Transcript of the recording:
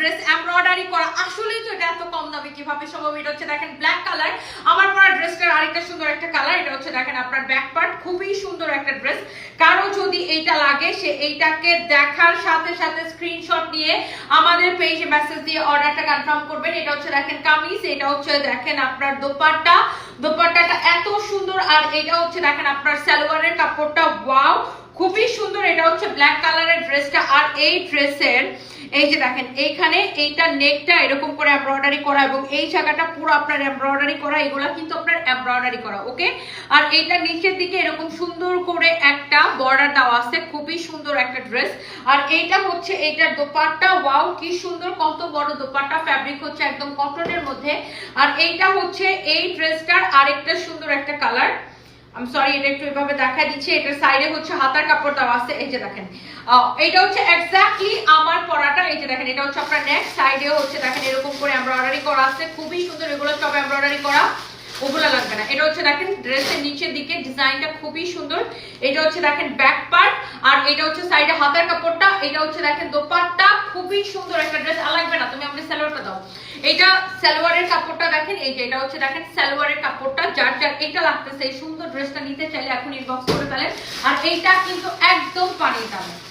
Dress embroidery করা। আসলেই তো এটা এত কম দামে কীভাবে সম্ভব? এটা হচ্ছে দেখেন ব্ল্যাক কালার আমার পরা ড্রেসটার আরেকটা সুন্দর একটা কালার এটা হচ্ছে দেখেন আপনার ব্যাক পার্ট খুবই সুন্দর একটা ড্রেস কারও যদি এইটা লাগে, সে এইটাকে দেখার সাথে সাথে স্ক্রিনশট নিয়ে আমাদের পেজে মেসেজ দিয়ে অর্ডারটা কনফার্ম করবেন। এটা হচ্ছে দেখেন কামিজ। এটা হচ্ছে দেখেন আপনার দোপাট্টা। দোপাট্টাটা এত সুন্দর। আর এটা হচ্ছে দেখেন আপনার সালোয়ারের কাপড়টা। ওয়াও! খুবই সুন্দর। এটা হচ্ছে ব্ল্যাক কালারের ড্রেসটা আর এই ড্রেসের এই যে দেখেন, এইখানে এইটা নেকটা এরকম করে এমব্রয়ডারি করা এবং এই জায়গাটা পুরো আপনার এমব্রয়ডারি করা, এগুলা কিন্তু আপনার এমব্রয়ডারি করা, ওকে? আর এইটা নিচের দিকে এরকম সুন্দর করে একটা বর্ডার দেওয়া আছে, খুবই সুন্দর একটা ড্রেস আর এইটা হচ্ছে এইটার দোপাট্টা, ওয়াও, কি সুন্দর, কত বড় দোপাট্টা ফ্যাব্রিক হচ্ছে একদম কটনের মধ্যে। আর এইটা হচ্ছে, এই ড্রেসটার আরেকটা সুন্দর একটা কালার দেখা দিচ্ছি, এটার সাইডে হচ্ছে হাতার কাপড় দেওয়া আছে, এই যে দেখেন। এইটা হচ্ছে এক্স্যাক্টলি আমার দেখেন, এটা হচ্ছে আপনার নেক সাইডেও হচ্ছে দেখেন, এরকম করে এমব্রয়ডারি করা আছে। খুবই সুন্দর এগুলো সব এমব্রয়ডারি করা। ওগুলো লাগবে না। এটা হচ্ছে দেখেন ড্রেসের নিচের দিকে ডিজাইনটা খুবই সুন্দর। এটা হচ্ছে দেখেন ব্যাক পার্ট আর এটা হচ্ছে সাইডে হাতার কাপড়টা। এটা হচ্ছে দেখেন, দোপাট্টা। খুবই সুন্দর একটা ড্রেস লাগবে না, তুমি আমাকে সালোয়ারটা দাও। এটা সালোয়ারের কাপড়টা দেখেন, এই যে এটা হচ্ছে দেখেন, সালোয়ারের কাপড়টা। যার যার এটা লাগতেছে, এই সুন্দর ড্রেসটা নিতে চাইলে এখন ইনবক্স করে ফেলেন। আর এইটা কিন্তু একদম পানির দামে।